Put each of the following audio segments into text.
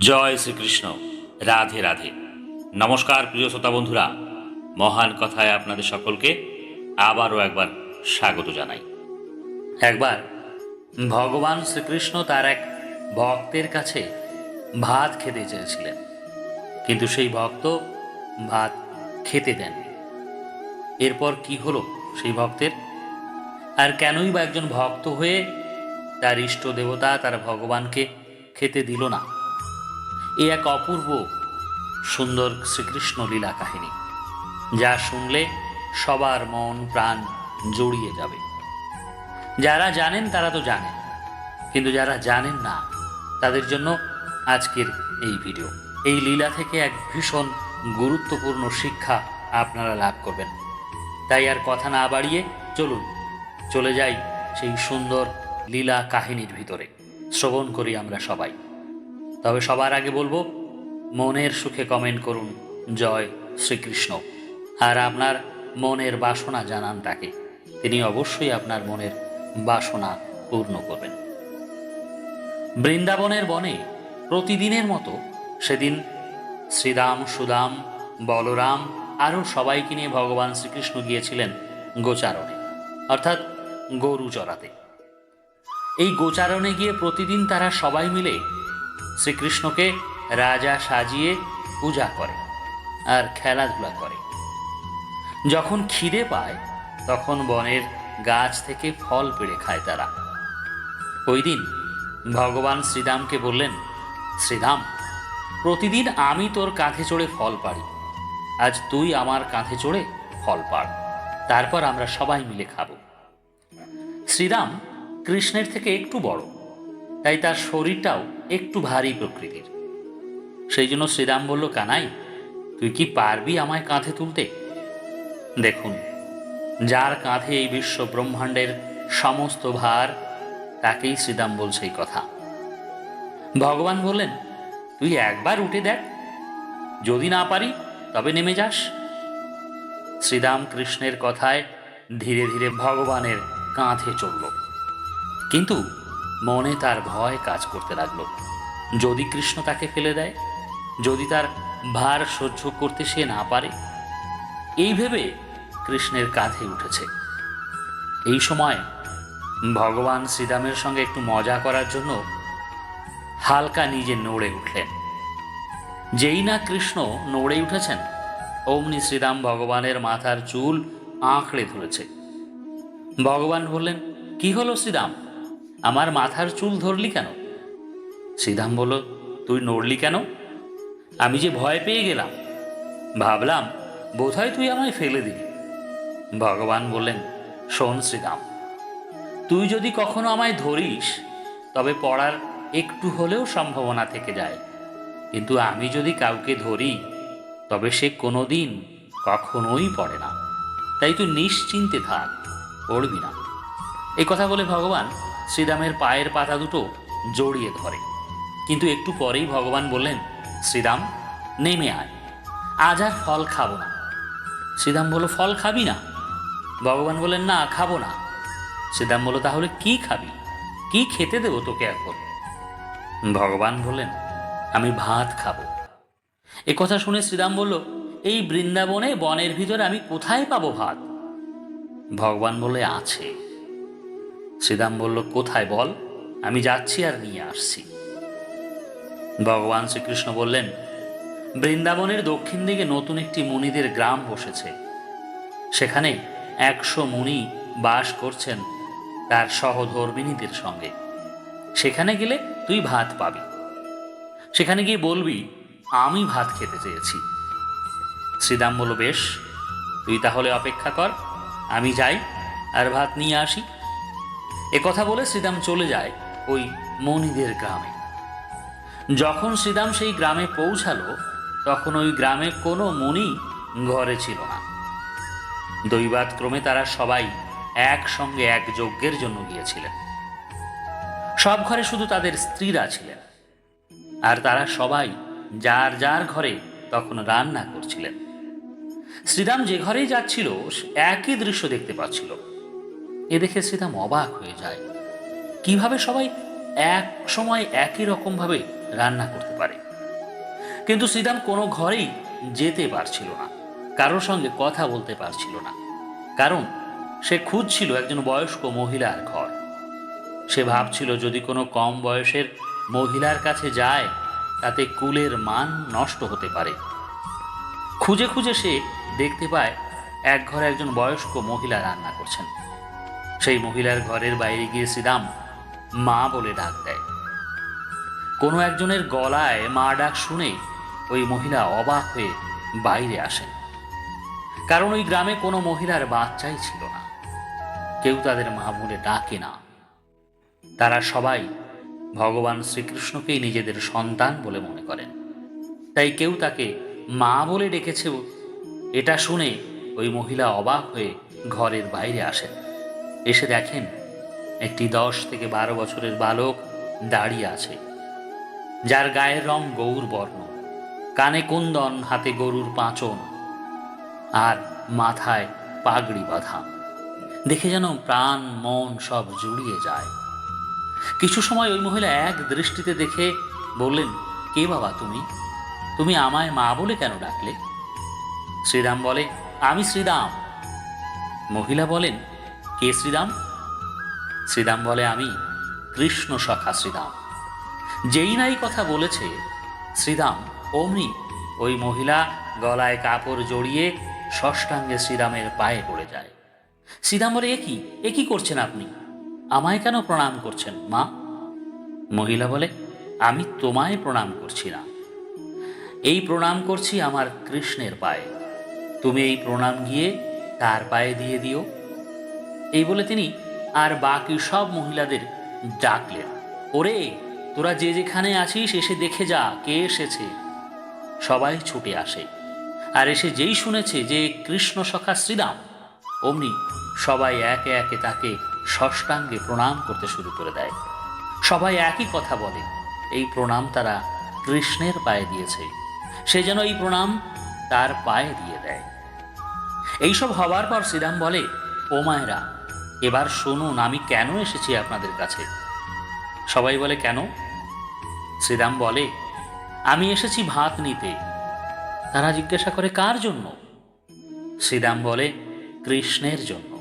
জয় শ্রীকৃষ্ণ। রাধে রাধে। নমস্কার, প্রিয় শ্রোতা বন্ধুরা। মহান কথায় আপনাদের সকলকে আবারও একবার স্বাগত জানাই। একবার ভগবান শ্রীকৃষ্ণ তার এক ভক্তের কাছে ভাত খেতে চেয়েছিলেন। কিন্তু সেই ভক্ত ভাত খেতে দেন এরপর কি হলো সেই ভক্তের? আর কেনই বা একজন ভক্ত হয়ে তার ইষ্ট দেবতা তার ভগবানকে খেতে দিল না? এ এক অপূর্ব সুন্দর শ্রীকৃষ্ণ লীলা কাহিনী, যা শুনলে সবার মন, প্রাণ জড়িয়ে যাবে। যারা জানেন তারা তো জানেন, কিন্তু যারা জানেন না, তাদের জন্য আজকের এই ভিডিও। এই লীলা থেকে এক ভীষণ গুরুত্বপূর্ণ শিক্ষা আপনারা লাভ করবেন। তাই আর কথা না বাড়িয়ে চলুন, চলে যাই সেই সুন্দর লীলা কাহিনীর ভিতরে। শ্রবণ করি আমরা সবাই। তবে সবার আগে বলব, মনের সুখে কমেন্ট করুন। জয় শ্রীকৃষ্ণ। আর আপনার মনের বাসনা জানান তাকে। তিনি অবশ্যই আপনার মনের বাসনা পূর্ণ করবেন। বৃন্দাবনের বনে প্রতিদিনের মতো সেদিন শ্রীরাম, সুদাম, বলরাম আরও সবাইকে নিয়ে ভগবান শ্রীকৃষ্ণ গিয়েছিলেন গোচারণে, অর্থাৎ গরু চড়াতে। এই গোচারণে গিয়ে প্রতিদিন তারা সবাই মিলে শ্রীকৃষ্ণকে রাজা সাজিয়ে পূজা করে আর খেলাধুলা করে। যখন খিদে পায়, তখন বনের গাছ থেকে ফল পেড়ে খায় তারা। ওই দিন ভগবান শ্রীরামকে বললেন, শ্রীরাম, প্রতিদিন আমি তোর কাঁধে চড়ে ফল পাড়ি। আজ তুই আমার কাঁধে চড়ে ফল পাড়। তারপর আমরা সবাই মিলে খাব। শ্রীরাম কৃষ্ণের থেকে একটু বড়। তাই তার শরীরটাও একটু ভারী প্রকৃতির। সেই জন্য শ্রীরাম বলল, কানাই, তুই কি পারবি আমায় কাঁধে তুলতে? দেখুন, যার কাঁধে এই বিশ্ব ব্রহ্মাণ্ডের সমস্ত ভার, তাকেই শ্রীরাম বলছে এই কথা। ভগবান বললেন, তুই একবার উঠে দেখ, যদি না পারি তবে নেমে যাস। শ্রীরাম কৃষ্ণের কথায় ধীরে ধীরে ভগবানের কাঁধে চলল। কিন্তু মনে তার ভয় কাজ করতে লাগল। যদি কৃষ্ণ তাকে ফেলে দেয়, যদি তার ভার সহ্য করতে সে না পারে, এই ভেবে কৃষ্ণের কাঁধে উঠেছে। এই সময় ভগবান শ্রীরামের সঙ্গে একটু মজা করার জন্য হালকা নিজে নড়ে উঠলেন। যেই না কৃষ্ণ নড়ে উঠেছেন, অমনি শ্রীরাম ভগবানের মাথার চুল আঁকড়ে ধরেছে। ভগবান বললেন, কি হলো শ্রীরাম? আমার মাথার চুল ধরলি কেন? শ্রীরাম বলল, তুই নড়লি কেন? আমি যে ভয় পেয়ে গেলাম। ভাবলাম, বোধহয় তুই আমায় ফেলে দিবি ভগবান বললেন, শোন শ্রীরাম তুই যদি কখনো আমায় ধরিস, তবে পড়ার একটু হলেও সম্ভাবনা থেকে যায়। কিন্তু আমি যদি কাউকে ধরি, তবে সে কোনো দিন কখনোই পড়ে না। তাই তুই নিশ্চিন্তে থাক, পড়বি না। এই কথা বলে ভগবান শ্রীরামের পায়ের পাতা দুটো জড়িয়ে ধরে। কিন্তু একটু পরেই ভগবান বললেন, শ্রীরাম, নেমে আয়। আজ আর ফল খাব না। শ্রীরাম বলল, ফল খাবি না? ভগবান বললেন, না, খাব না। শ্রীরাম বলল, তাহলে কি খাবি? কি খেতে দেবো তোকে এখন? ভগবান বললেন, আমি ভাত খাব। এ কথা শুনে শ্রীরাম বলল, এই বৃন্দাবনে বনের ভিতরে আমি কোথায় পাবো ভাত? ভগবান বলে আছে। শ্রীরাম বলল, কোথায় বল? আমি যাচ্ছি আর নিয়ে আসছি। ভগবান শ্রীকৃষ্ণ বললেন, বৃন্দাবনের দক্ষিণ দিকে নতুন একটি মুনিদের গ্রাম বসেছে। সেখানে একশো মুনি বাস করছেন তার সহধর্মিনীদের সঙ্গে। সেখানে গেলে তুই ভাত পাবি। সেখানে গিয়ে বলবি, আমি ভাত খেতে চেয়েছি শ্রীদাম বলল, বেশ, তুই তাহলে অপেক্ষা কর। আমি যাই আর ভাত নিয়ে আসি। কথা বলে শ্রীরাম চলে যায় ওই মণিদের গ্রামে। যখন শ্রীরাম সেই গ্রামে পৌঁছালো, তখন ওই গ্রামে কোনো মণি ঘরে ছিল না। দৈবাতক্রমে তারা সবাই একসঙ্গে এক যজ্ঞের জন্য গিয়েছিলেন। সব ঘরে শুধু তাদের স্ত্রীরা ছিলেন। আর তারা সবাই যার যার ঘরে তখন রান্না করছিলেন। শ্রীরাম যে ঘরেই যাচ্ছিল একই দৃশ্য দেখতে পাচ্ছিল। এ দেখে শ্রীরাম অবাক হয়ে যায়। কীভাবে সবাই এক সময় একই রকমভাবে রান্না করতে পারে? কিন্তু শ্রীরাম কোনো ঘরেই যেতে পারছিল না। কারোর সঙ্গে কথা বলতে পারছিল না। কারণ সে খুঁজছিল একজন বয়স্ক মহিলার ঘর। সে ভাবছিল যদি কোনো কম বয়সের মহিলার কাছে যায়, তাতে কুলের মান নষ্ট হতে পারে। খুঁজে খুঁজে সে দেখতে পায়, এক ঘরে একজন বয়স্ক মহিলা রান্না করছেন। সেই মহিলার ঘরের বাইরে গিয়ে শ্রীরাম মা বলে ডাক দেয়। কোনো একজনের গলায় মা ডাক শুনে ওই মহিলা অবাক হয়ে বাইরে আসেন। কারণ ওই গ্রামে কোনো মহিলার বাচ্চাই ছিল না। কেউ তাদের মা বলে ডাকে না। তারা সবাই ভগবান শ্রীকৃষ্ণকেই নিজেদের সন্তান বলে মনে করেন। তাই কেউ তাকে মা বলে ডেকেছে, এটা শুনে ওই মহিলা অবাক হয়ে ঘরের বাইরে আসেন। এসে দেখেন, একটি দশ থেকে বারো বছরের বালক দাঁড়িয়ে আছে, যার গায়ের রং গৌর বর্ণ, কানে কুন্দন, হাতে গরুর পাঁচন, আর মাথায় পাগড়ি বাঁধা। দেখে যেন প্রাণ, মন সব জুড়িয়ে যায়। কিছু সময় ওই মহিলা এক দৃষ্টিতে দেখে বললেন, কে বাবা তুমি? তুমি আমায় মা বলে কেন ডাকলে? শ্রীরাম বলে, আমি শ্রীরাম। মহিলা বলেন কে শ্রীরাম শ্রীরাম বলে আমি, কৃষ্ণ সখা শ্রীরাম যেই নাই কথা বলেছে শ্রীরাম অমনি ওই মহিলা গলায় কাপড় জড়িয়ে ষষ্ঠাঙ্গে শ্রীরামের পায়ে পড়ে যায়। শ্রীরাম বলে, এ কি? এ কি করছেন আপনি? আমায় কেন প্রণাম করছেন, মা? মহিলা বলে, আমি তোমায় প্রণাম করছি না। এই প্রণাম করছি আমার কৃষ্ণের পায়ে। তুমি এই প্রণাম গিয়ে তার পায়ে দিয়ে দিও। এই বলে তিনি আর বাকি সব মহিলাদের ডাকলেন, ওরে, তোরা যে যেখানে আছিস এসে দেখে যা কে এসেছে। সবাই ছুটে আসে। আর এসে যেই শুনেছে যে কৃষ্ণ সখা শ্রীরাম, অমনি সবাই একে একে তাকে ষষ্ঠাঙ্গে প্রণাম করতে শুরু করে দেয়। সবাই একই কথা বলে, এই প্রণাম তারা কৃষ্ণের পায়ে দিয়েছে, সে যেন এই প্রণাম তার পায়ে দিয়ে দেয়। এইসব হবার পর শ্রীরাম বলে, ও মায়েরা এবার শুনুন, আমি কেন এসেছি আপনাদের কাছে? সবাই বলে, কেন? শ্রীরাম বলে, আমি এসেছি ভাত নিতে। তারা জিজ্ঞাসা করে, কার জন্য? শ্রীরাম বলে, কৃষ্ণের জন্য।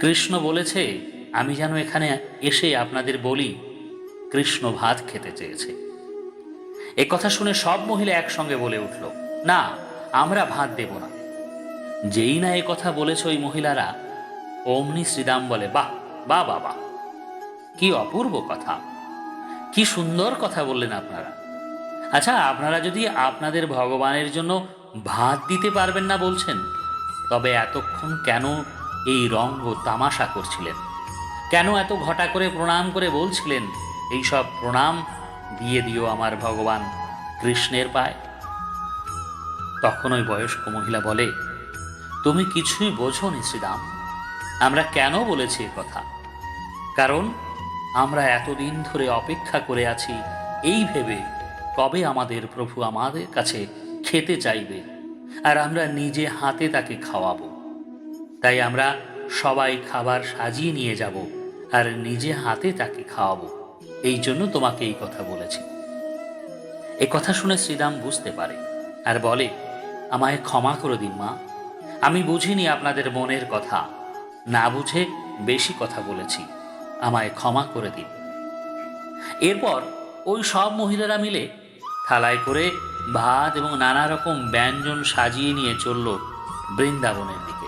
কৃষ্ণ বলেছে, আমি যেন এখানে এসে আপনাদের বলি, কৃষ্ণ ভাত খেতে চেয়েছে। এ কথা শুনে সব মহিলা একসঙ্গে বলে উঠল, না, আমরা ভাত দেব না। যেই না এ কথা বলেছে ওই মহিলারা অমনি শ্রীরাম বলে, বাহ বা বাবা কি অপূর্ব কথা। কি সুন্দর কথা বললেন আপনারা। আচ্ছা আপনারা যদি আপনাদের ভগবানের জন্য ভাত দিতে পারবেন না বলছেন, তবে এতক্ষণ কেন এই রঙ্গ তামাশা করছিলেন? কেন এত ঘটা করে প্রণাম করে বলছিলেন, এই সব প্রণাম দিয়ে দিও আমার ভগবান কৃষ্ণের পায়? তখন ওই বয়স্ক মহিলা বলে, তুমি কিছুই বোঝো নি শ্রীরাম। আমরা কেন বলেছি কথা? কারণ আমরা এতদিন ধরে অপেক্ষা করে আছি এই ভেবে কবে আমাদের প্রভু আমাদের কাছে খেতে চাইবে আর আমরা নিজে হাতে তাকে খাওয়াবো। তাই আমরা সবাই খাবার সাজিয়ে নিয়ে যাব আর নিজে হাতে তাকে খাওয়াবো। এই জন্য তোমাকে এই কথা বলেছি। এ কথা শুনে শ্রীরাম বুঝতে পারে আর বলে, আমায় ক্ষমা করে দিন মা। আমি বুঝিনি আপনাদের মনের কথা। না বুঝে বেশি কথা বলেছি। আমায় ক্ষমা করে দিন। এরপর ওই সব মহিলারা মিলে থালায় করে ভাত এবং নানা রকম ব্যঞ্জন সাজিয়ে নিয়ে চলল বৃন্দাবনের দিকে।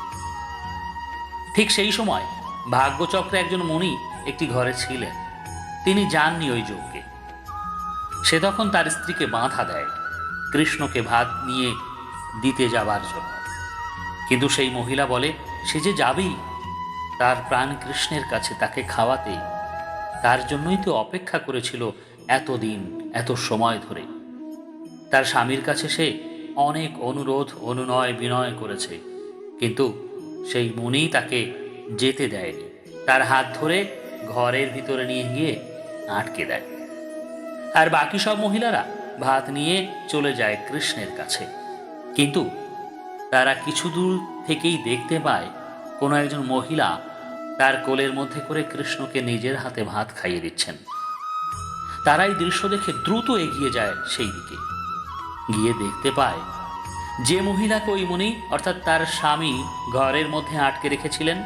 ঠিক সেই সময় ভাগ্যচক্রে একজন মণি একটি ঘরে ছিলেন। তিনি যাননি ওই যজ্ঞে। সে তখন তার স্ত্রীকে বাঁধা দেয়, কৃষ্ণকে ভাত নিয়ে দিতে যাবার জন্য। কিন্তু সেই মহিলা বলে, সে যে যাবেই তার প্রাণ কৃষ্ণের কাছে তাকে খাওয়াতে তার জন্যই তো অপেক্ষা করেছিল এতদিন, এত সময় ধরে। তার স্বামীর কাছে সে অনেক অনুরোধ, অনুনয়, বিনয় করেছে, কিন্তু সেই মনেই তাকে যেতে দেয়নি। তার হাত ধরে ঘরের ভিতরে নিয়ে গিয়ে আটকে দেয়। আর বাকি সব মহিলারা ভাত নিয়ে চলে যায় কৃষ্ণের কাছে। কিন্তু তারা কিছু দূর থেকেই দেখতে পায় কোনো একজন মহিলা তার কোলের মধ্যে করে কৃষ্ণকে নিজের হাতে ভাত খাইয়ে দিচ্ছেন। তারাই দৃশ্য দেখে দ্রুত এগিয়ে যায় সেই দিকে। গিয়ে দেখতে পায়, যে মহিলাকে ওই মুনি, অর্থাৎ তার স্বামী, ঘরের মধ্যে আটকে রেখেছিলেন,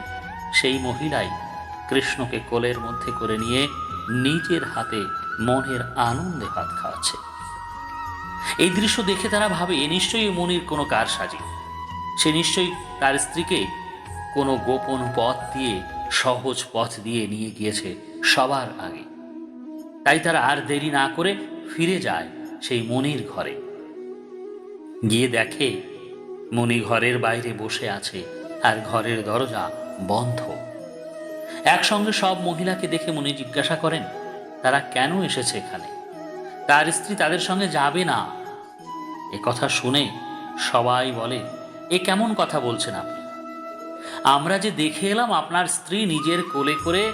সেই মহিলাই কৃষ্ণকে কোলের মধ্যে করে নিয়ে নিজের হাতে মনের আনন্দে ভাত খাওয়াচ্ছে। এই দৃশ্য দেখে তারা ভাবে, এ নিশ্চয়ই মনির কোনো কার সাজি সে নিশ্চয়ই তার স্ত্রীকে কোনো গোপন পথ দিয়ে সহজ পথ দিয়ে নিয়ে গিয়েছে সবার আগে। তাই তারা আর দেরি না করে ফিরে যায় সেই মনির ঘরে। গিয়ে দেখে মনি ঘরের বাইরে বসে আছে আর ঘরের দরজা বন্ধ। একসঙ্গে সব মহিলাকে দেখে মনি জিজ্ঞাসা করেন, তারা কেন এসেছে এখানে? তার স্ত্রী তাদের সঙ্গে যাবে না? এ কথা শুনে সবাই বলে, এ কেমন কথা বলছেন আপনি? আমরা যে দেখে এলাম আপনার স্ত্রী নিজের কোলে করে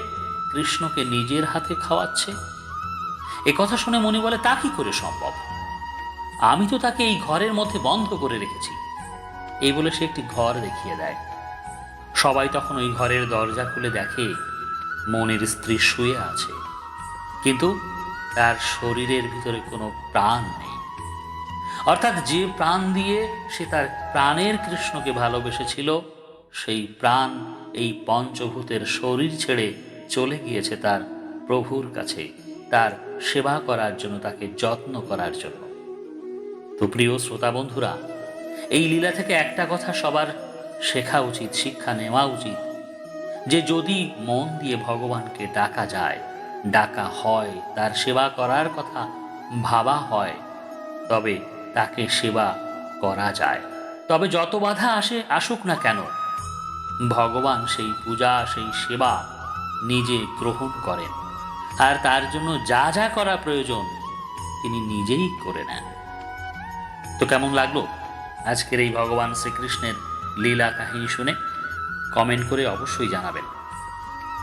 কৃষ্ণকে নিজের হাতে খাওয়াচ্ছে। এ কথা শুনে মনি বলে, তা কি করে সম্ভব? আমি তো তাকে এই ঘরের মধ্যে বন্ধ করে রেখেছি। এই বলে সে একটি ঘর দেখিয়ে দেয়। সবাই তখন ওই ঘরের দরজা খুলে দেখে মনের স্ত্রী শুয়ে আছে। কিন্তু তার শরীরের ভিতরে কোনো প্রাণ নেই। অর্থাৎ যে প্রাণ দিয়ে সে তার প্রাণের কৃষ্ণকে ভালোবেসেছিল সেই প্রাণ এই পঞ্চভূতের শরীর ছেড়ে চলে গিয়েছে তার প্রভুর কাছে। তার সেবা করার জন্য, তাকে যত্ন করার জন্য। তো প্রিয় শ্রোতা বন্ধুরা, এই লীলা থেকে একটা কথা সবার শেখা উচিত, শিক্ষা নেওয়া উচিত, যে যদি মন দিয়ে ভগবানকে ডাকা যায়, ডাকা হয়, তার সেবা করার কথা ভাবা হয়, তবে তাকে সেবা করা যায়। তবে যত বাধা আসে, আসুক না কেন ভগবান সেই পূজা, সেই সেবা নিজে গ্রহণ করেন। আর তার জন্য যা যা করা প্রয়োজন তিনি নিজেই করে নেন। তো কেমন লাগল আজকের এই ভগবান শ্রীকৃষ্ণের লীলা কাহিনী শুনে? কমেন্ট করে অবশ্যই জানাবেন।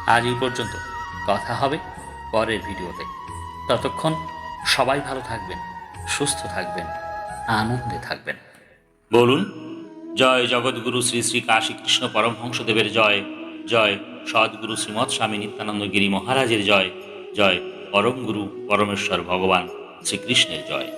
আজ এই পর্যন্ত কথা হবে পরের ভিডিওতে। ততক্ষণ সবাই ভালো থাকবেন, সুস্থ থাকবেন, আনন্দে থাকবেন। বলুন। জয় জগৎগুরু শ্রী শ্রী কাশী কৃষ্ণ পরমহংসদেবের জয়। জয় সদ্গুরু শ্রীমৎ স্বামী নিত্যানন্দ গিরি মহারাজের জয়। জয় পরম গুরু পরমেশ্বর ভগবান শ্রীকৃষ্ণের জয়।